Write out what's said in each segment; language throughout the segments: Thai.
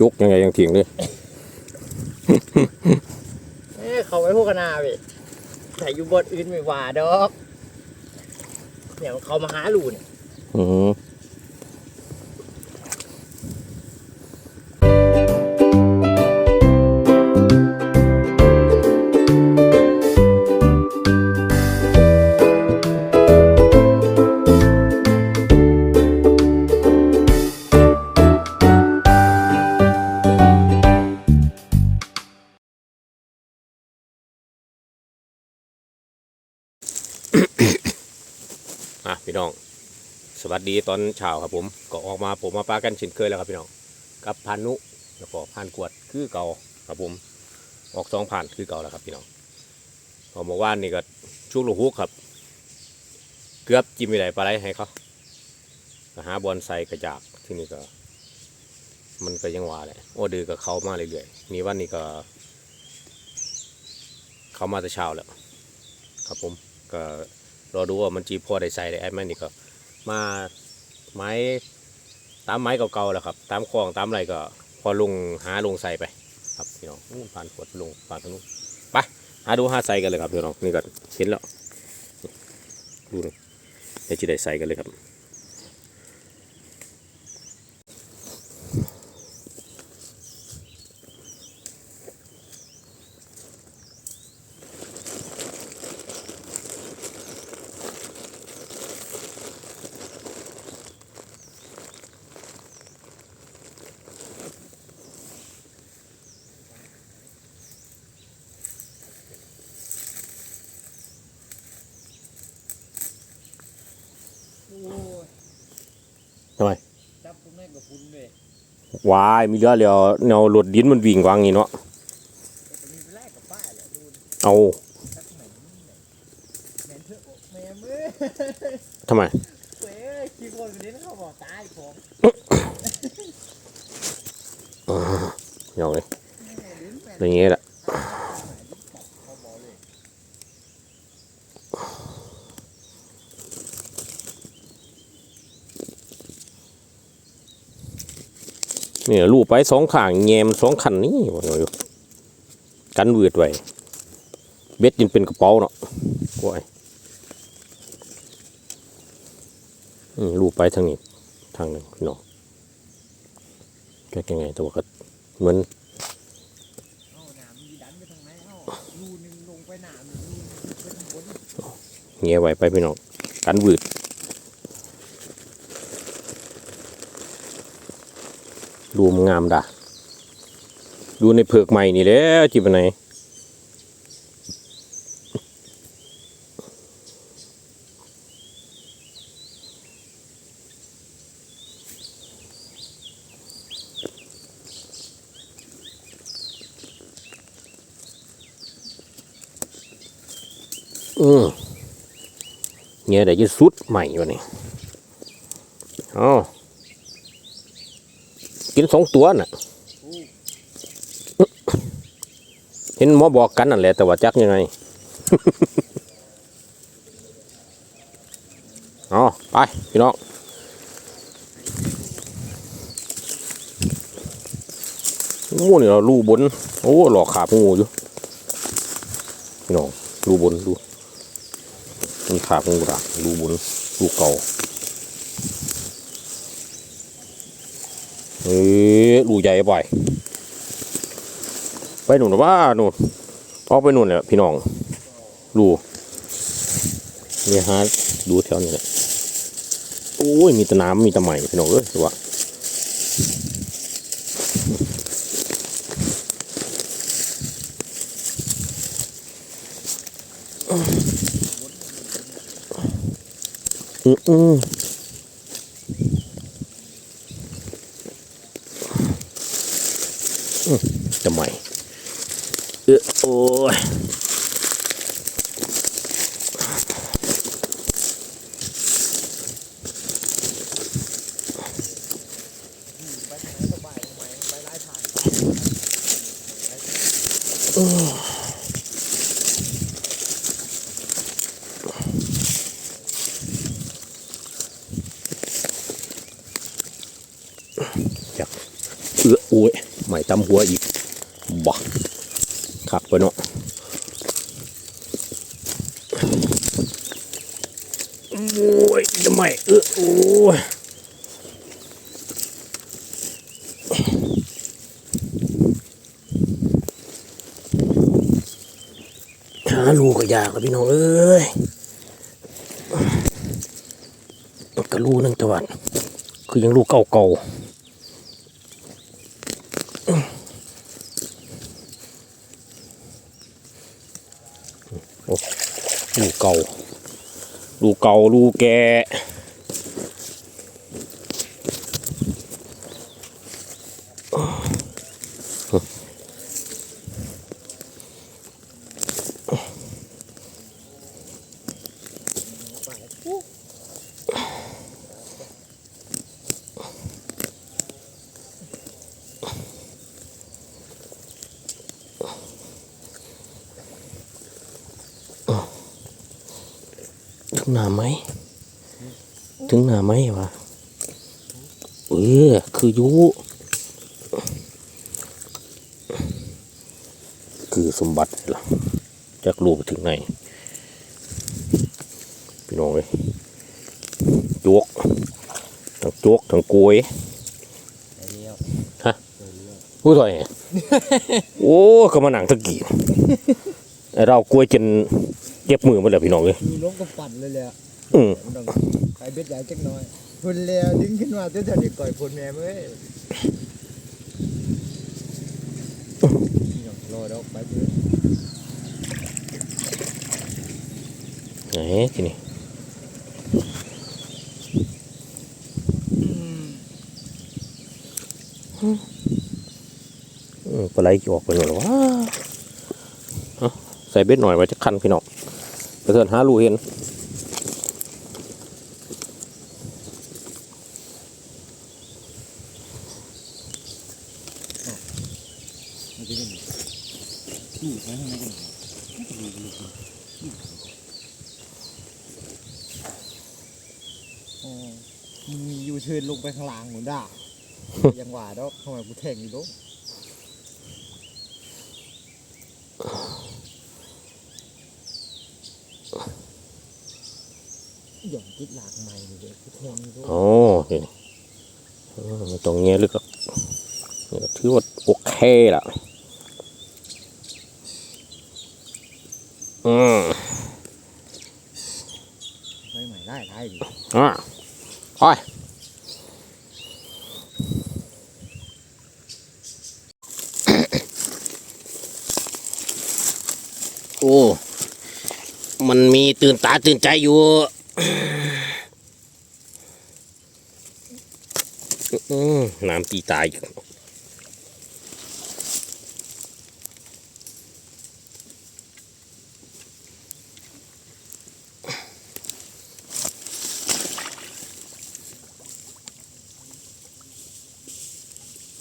ยกยังไงยังเถียงเลยเอ้ยเขาไว้พวกกันนาเว้ยแต่อยู่บนอื่นไม่ว่าดอก เนี่ยเขามาหาลูเนี่ย อืม อะพี่น้อง สวัสดีตอนเช้าครับผม ก็ออกมาผมมาปากันเช่นเคยแล้วครับพี่น้อง กับพานุแล้วก็พานกวดคือเก่าครับผม ออกสองผ่านคือเก่าแล้วครับพี่น้องพอเมื่อวานนี่ก็ช่วงลูกฮุกครับ เกือบจิ้มไม่ได้ปลาไหลให้เขาหาบอลใส่กระจากที่นี่ก็ มันก็ยังหวาเลยโอ้ดือกับเขามาเรื่อยๆมีวันนี้ก็ เขามาแต่เช้าแล้วครับผม ก็รอดูว่ามันจีพอได้ใส่ได้ไอ้แม่นี่ก็ มาไม้ตามไม้เก่าๆแล้วครับ ตามคลองตามอะไรก็ พอลงหาลงใส่ไป ครับพี่น้องผ่านขวดลงผ่านตรงนู้นไปหาดูหาใส่กันเลยครับพี่น้องนี่ก็เห็นแล้วดูน่อยเดี๋ยวจะได้ใส่กันเลยครับ ทำไมจับคุณแม่กับคุณเลยวายมีเรือเรือแนวรถดินมันวิ่งวางนี่เนาะจะมีไปแลกกับป้ายแหละดูดิเอาสักไหนเนี่ยแมนเถอะแมนมือทำไมเว้ยคีย์บอร์ดคนนี้เขาบอกตายผมพี่น้องเลยลิ้นแมนอย่างเงี้ยแหละ เขาบอกเลย นี่ยลูกไปสองข้างแงมสองขันนี่ว่าหน่อยกันเวืดไว้เบ็ดยินเป็นกระเป๋าเนาะโอ้ยลูกไปทางนี้ทางหนึ่งพี่น้องก็ยังไงแต่ว่าก็เหมือนเอาหนามมีดันไปทางไหนเอารูหนึ่งลงไปหนามรูหนึ่งขึ้นไปข้างบนเงี้ยไว้ไปพี่น้องกันวืด ดูมนงามด่ะดูในเผือกใหม่นี่แหล้วจิบไปไหนอืมเนี่ยเดี๋ยวจะสุดใหม่วะนี่อ๋อ กินสองตัวน่ะ เห็นหมอบอกกันนั่นแหละแต่ว่าจักยังไงอ๋อไป พี่น้องโอ้นี่เราลูบน โอ้ หลอกขาบงูอยู่พี่น้องลูบนดูมีขาของกระดูบนดูเก่า เฮ้ยดูใหญ่ไปไปหนุนว่าหนุนออกไปหนุนเนี่ยพี่น้องดูเนี่ยฮะดูแถวนี้แหละโอ้ยมีตะน้ำมีตะใหม่พี่น้องเอ้ยดูว่าอืมอืมอืมแตะใหม่เออโอ้ย ไปทางไหนสบายทำไมไปไล่ผ่าน เออโอ้ย ใหม่ตำหัวอีกบ่ขักไปเนาะโอ้ยจะไม่เออโอ้ยหาลูกก็ยากกับพี่น้องเอ้ยกระลูกนึงตะวันคือยังลูกเก่าเก่าๆโอ้ลูก เก่าลูกเก่าลูกแก หนาไหม ถึงหนาไหมวะเออคืออยุคือสมบัติล่ะจากลูกไปถึงไหนพี่น้องเลยจวกทั้งจวกทั้งกล้วยไอ้เลี้ยวผู้ถอยโอ้ก็มาหนังตะกี้ไอ้เรากล้วยจน เจ็บมือหมาแล้วพี่น้องเลยมีลงก็ปั่นเลยแหละอืมมันต้องไปเบ็ดใหญ่จักหน่อยพุ่นแล้วดึงขึ้นมาเท่านี้ก่อยพุ่นแม่เว้ยนี่น้องรอดอกไปเถอะไหนทีนี้อืมปลาไหลกี่ออกไปหมดแล้ววะเอ้าใส่เบ็ดหน่อยไว้จะคันพี่น้อง ไปเถินหาลูเห็นมันจะเป็นลูกไว้ข้างในกันอ๋อมีอยู่เชิญลงไปข้างล่างหมุนด่ายังหว่าดอกทำไมกูแทงอยู่ลง หย่อนติดหลากใหม่เลยเด็กกูแทงอยู่ลงโอ้นี่เออไม่ต้องแง่ลึกหรอกนี่ก็ถือว่าโอเคละอืมไปใหม่ได้ได้ดิอะไปโอ้ มันมีตื่นตาตื่นใจอยู่ อืม น้ำตีตายอีก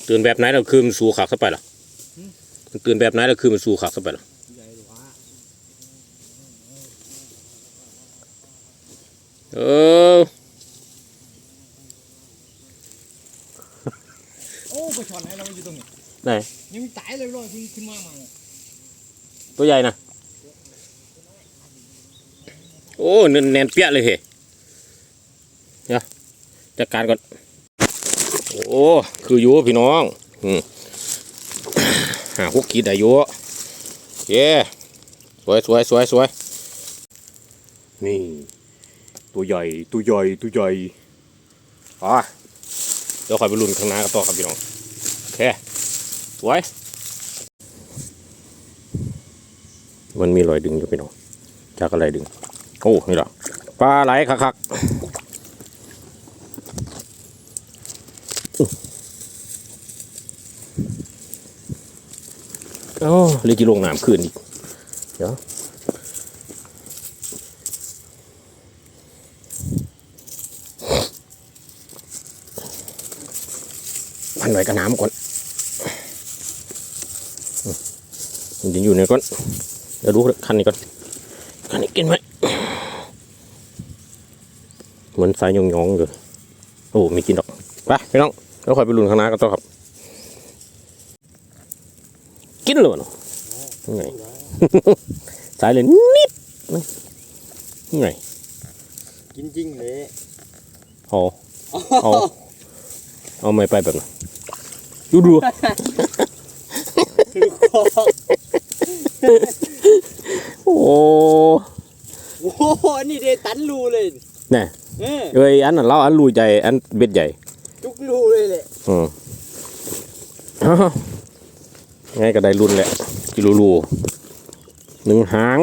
ตื่นแบบไหนเราคือมันสู่ขากเข้าไปหรอมันตื่นแบบไหนเราคือมันสู่ขากเข้าไปหรอเออ โอ้ไปชอนให้เราอยู่ตรงนี้ไหนยังไม่ตายเลยรอยขึ้นขึ้นมามาเนี่ยตัวใหญ่นะโอ้เนนแนนเปี้ยเลยเฮ้เดี๋ยวจัดการก่อน โอ้คืออยู่พี่น้องอืมหาคุกขีดได้อยู่เย้สวยสวยสวยสวยนี่ตัวใหญ่ตัวใหญ่ตัวใหญ่อะเดี๋ยวคอยไปลุ้นข้างหน้ากันต่อครับพี่น้องโอ เคสวย มันมีรอยดึงอยู่พี่น้อง จากอะไรดึง โอ้ นี่เหรอปลาไหลคักๆอ๋อเลยจีลงน้ำคืนอีก เดี๋ยวพันไว้กับน้ำก่อนอืม มันจะอยู่ในก้อนเดี๋ยวดูคันนี้ก่อนคันนี้กินไหมเหมือนสายยองๆอยู่โอ้มีกินดอกไปพี่น้องแล้วคอยไปลุ้นข้างหน้ากันต่อครับ กินเลยวะเนาะไงสายเลยนิดไงกินจริงเลยเอาเอาเอาไม่ไปแบบนั้นดูดูคือคอ โอ้โอ้โหนี่เดตันรูเลยเนี่ยเออเอ้ยอันนั้นเราอันรูใหญ่อันเบ็ดใหญ่จุกรูเลยแหละอืมอ้าวไงก็ได้รุ่นแหละกิโลรูหนึ่งหาง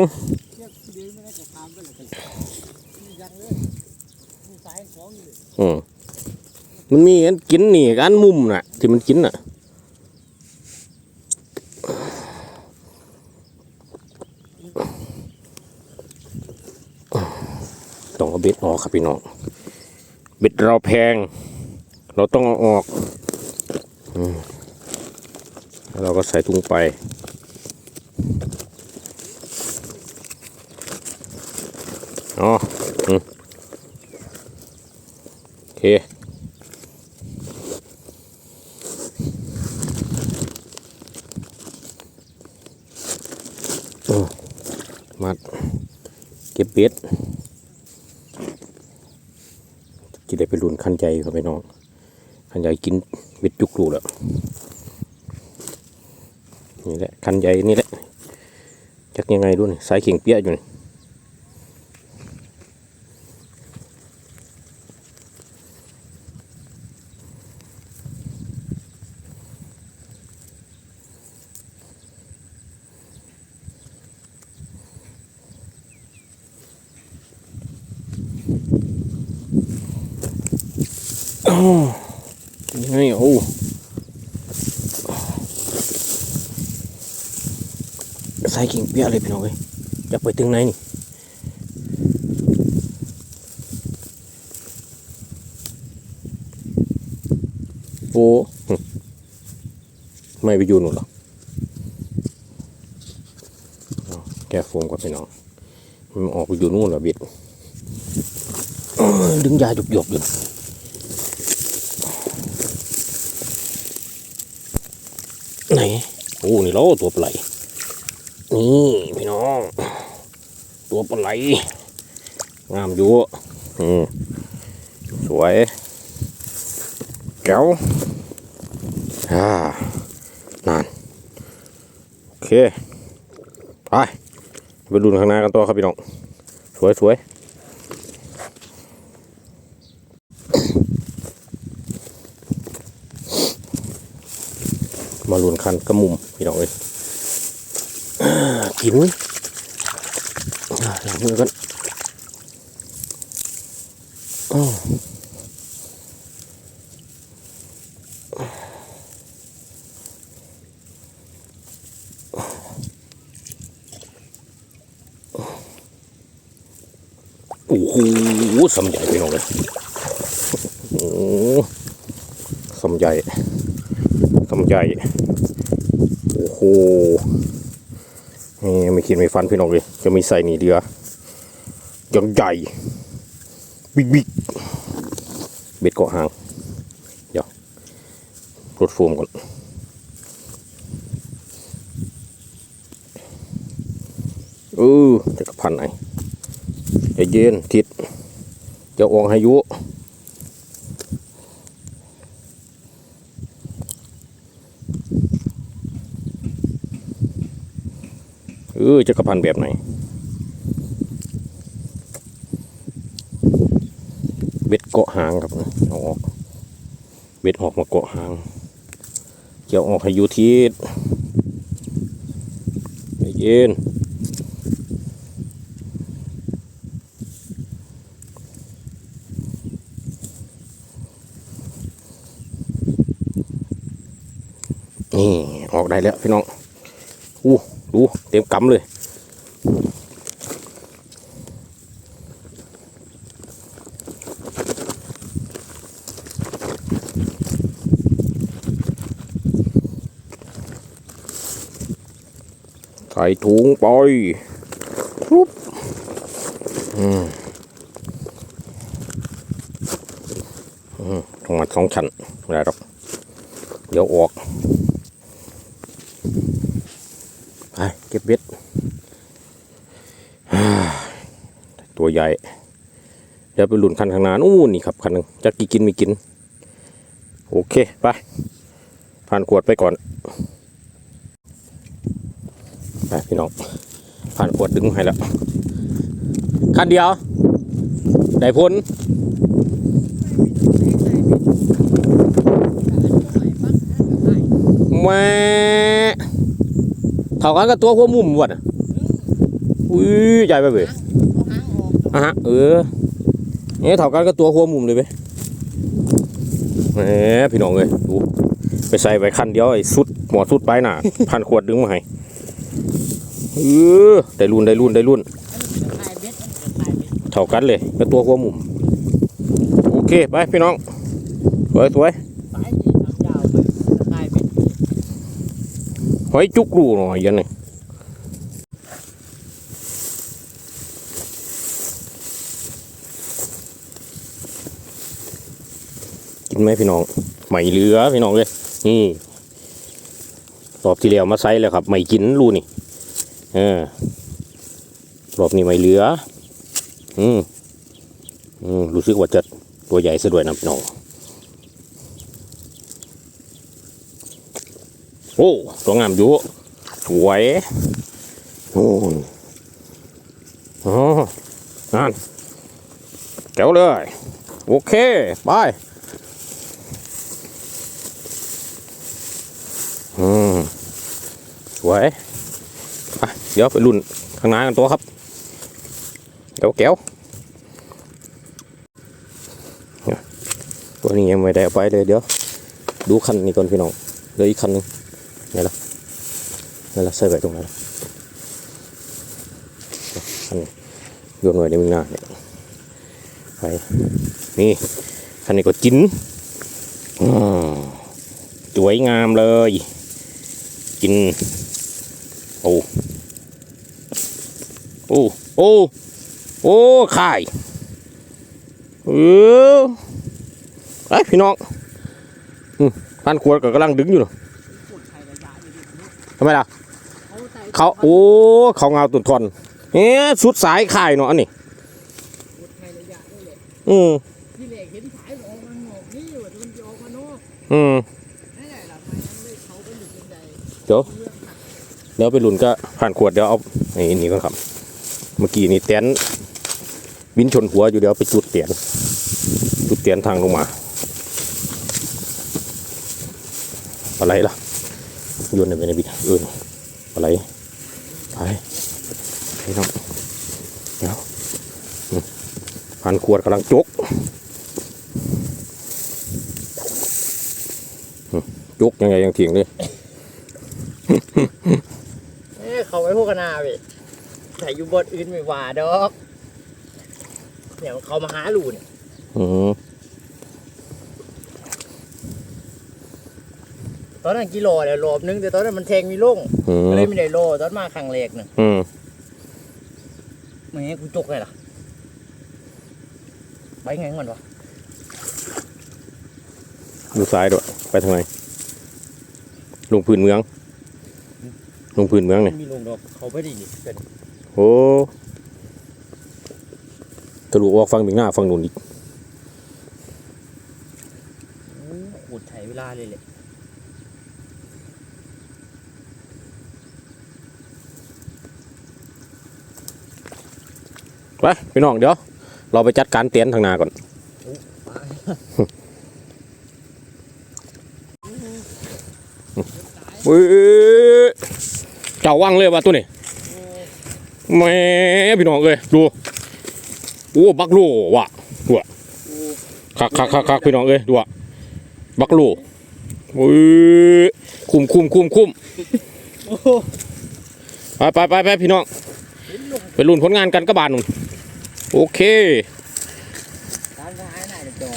เดี๋ยวไม่ได้จะทำไปเลยยังเลยมีสายของอยู่อืมมันมีอันกินนี่กับอันมุมน่ะ ที่มันกินน่ะ ต้อง เบ็ดออกครับพี่น้องเบ็ดเราแพง เราต้องเอาออกอเราก็ใส่ถุงไปอ๋อโอเคมัดเก็บเบ็ด จะได้ไปรุนคันใจครับพี่น้องคันใหญ่กินเบ็ดจุกลูแล้วนี่แหละคันใหญ่นี่แหละจักยังไงดูนี่สายเข่งเปี้ยอยู่นี่ ยังไงโอ้สายเข่งเปียเลยพี่น้องเอ้ยจะไปถึงไหนนี่โอ้หึไม่ไปอยู่นู่นหรอแกโฟมก่อนพี่น้องมันออกไปอยู่นู่นเหรอบิดเอ้ยดึงยาหยบหยบอยู่นะไหน โอ้นี่แล้วตัวปลาไหลนี่พี่น้อง ตัวปลาไหลงามอยู่อืมสวยแก้วอ่านานโอเคไปไปดูข้างหน้ากันต่อครับพี่น้อง สวยสวยมาลุน คันกระมุมพี่น้องเอ้ยกินอ่าล้างมือกันโอ้โหสำใหญ่พี่น้องเลยโอ้สำใหญ่ สำใหญ่โอ้โหนี่ไม่คิดไม่ฟันพี่น้องเลย จะมีใส่หนีเดือยังใหญ่ บิ๊กบิ๊กเบ็ดเกาะหาง เดี๋ยวรดโฟมก่อนเออจะกระพันไหนใจเย็นทิศจะออกให้อยุ ออจะกระพันแบบไหนเบ็ดเกาะหางครับเอาออกเบ็ดออกมาเกาะหางเกี่ยวออกให้ยุทิศใจเย็นนี่ออกได้แล้วพี่น้อง อู้ดูเต็มกำเลย ใส่ถุงไปปุ๊บอืมอืมทงมาสองชั้นไม่ได้หรอก เดี๋ยวออก ไปเก็บเบ็ด ตัวใหญ่ เดี๋ยวไปหลุนคันข้างหน้านู่นนี่ครับคันหนึงจะกี่กินไม่กิน โอเค ไป ผ่านขวดไปก่อน ไปพี่น้อง ผ่านขวดดึงให้แล้ว คันเดียว ได้พ้นแม่ เท่ากันกับตัวหัวมุมวะน่ะอุ้ยใหญ่ไปเว้ยอะฮะเออเนี่ยเท่ากันกับตัวหัวมุมเลยเว้ยแหมพี่น้องเอ้ยดูไปใส่ไปคันเดียวไอ้สุดหมอสุดไปหน่ะพันขวดดึงมาให้เออได้รุ่นได้รุ่นได้รุ่นเท่ากันเลยกับตัวหัวมุมโอเคไปพี่น้องสวยสวย หอยจุกรูหน่อยยันนี่กินไหมพี่น้องไม่เหลือพี่น้องเลยนี่รอบที่แล้วมาใส่แล้วครับ ไม่กินรูนี่เออรอบนี้ไม่เหลือ อืมอืมรู้สึกว่าจะตัวใหญ่ซะด้วยนะพี่น้อง โอ้ตัวงามอยู่สวยโอ้ยอ๋อนั่นแก้วเลย โอเค ไปอืมสวยไปเดี๋ยวไปรุ่นข้างหน้ากันตัวครับแก้วแก้วตัวนี้ยังไม่ได้ไปเลยเดี๋ยว ดูคันนี้ก่อนพี่น้องเหลืออีกคันหนึง ไหนล่ะไหนล่ะใส่ไว้ตรงนล่ะคันนี้โยนไว้ในมือหน้าเนี่ยไปนี่คันนี้ก็จิ้นสวยงามเลย กิน โอ้ โอ้ โอ้ โอ้ไข่เออไอพี่น้องอืมพันขวดก็กำลังดึงอยู่เนอะ ทำไมล่ะ เขาโอ้เขาเงาตุ่นทอนเอ๊ะสุดสายข่ายเนาะอันนี้อืมที่เหนอหนิอืมเดี๋ยวเดี๋ยวไปหลุนก็ผ่านขวดเดี๋ยวเอาไอ้นี่ก่อนครับ เมื่อกี้นี่เตียนบินชนหัวอยู่เดี๋ยวไปจุดเตียน จุดเตียนทางลงมา อะไรล่ะ โยนไปในบิดเอออะไรไปไปน้องเดี๋ยวอืมผ่านขวดกำลังจกอืมจกยังไงยังเถียงเลยเอ้เขาไว้พวกกันนาเว้ยแต่อยู่บนอื่นไม่ว่าดอกเนี่ยเขามาหาหลูเนี่ยอืม ตอนนั้นกิโลเดี๋ยวโลบนึงแต่ตอนนั้นมันแทงมีลงอืมก็เลยไม่ได้โลตอนมาครั้งแรกน่ะอืมไม่ให้กูจกเลยล่ะไปไงของมันวะดูซ้ายด้วย ไปทางไหนลงพื้นเมือง ลงพื้นเมืองมัเนี่ยนมีลงดอกเขาไม่ได้นี่เป็นโอ้ทะลุออกฟังถึงหน้าฟังนู่นอีกโอ้โหใช้เวลาเลยแหละ ไปพี่น้องเดี๋ยว เราไปจัดการเตียนทางนาก่อนเฮ้ยเจ้าว่างเลยว่ะตัวนี้แม่พี่น้องเอ้ยดูโอ้บักโลว่ะดูอะคักคักคักคักพี่น้องเอ้ยดูอะบักโลเฮ้ยคุ้มคุ้มคุ้มคุ้มโอ้โหไปไปไปไปพี่น้องไปลุ้นผลงานกันกระบาดนุ่น โอเคการก็หายหน้าจอ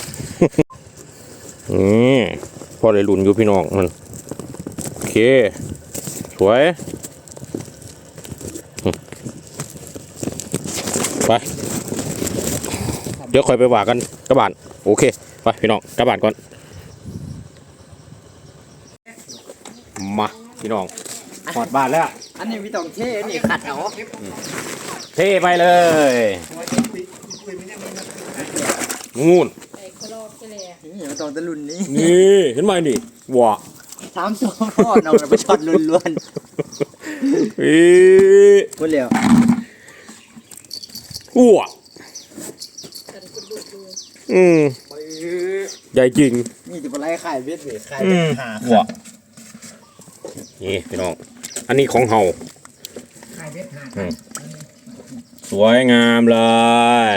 นี่พอได้ลุ้นอยู่พี่น้องมันโอเค สวยอืมไป เดี๋ยวค่อยไปว่ากันกระบาดโอเค ไปพี่น้องกระบาดก่อน มาพี่น้องหอดบ้านแล้ว อันนี้มีต้องเท่อันนี้ขัดเอาเทไปเลย งูนไอ้กระโหลกจะเลยนี่มันต้องตะลุนนี้นี่เห็นไหมนี่ว้าสามตัวพ่อน้องเราไปช็อตล้วนอีๆหมดแล้วอ้วกันกระดูกดูอืมใหญ่จริง นี่จะไปไล่ขายเวทเวทขายอืมหาว้านี่พี่น้อง อันนี้ของเฮาขายเวทหาอืม สวยงามเลย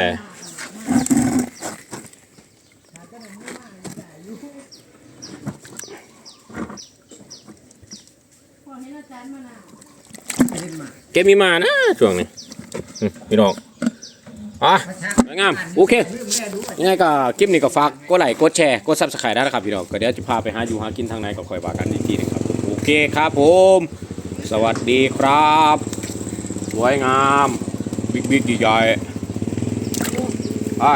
เก็บมีมานะช่วงนี้พี่น้องอะสวยงามโอเคยังไงก็คลิปนี้ก็ฝากกดไลค์กดแชร์กดซับสไครต์ได้นะครับพี่น้องก็เดี๋ยวจะพาไปหาอยู่หากินทางไหนก็คอยว่ากันอีกทีหนึงครับโอเคครับผม สวัสดีครับ สวยงาม บิ๊กบิ๊กใหญ่ๆอะ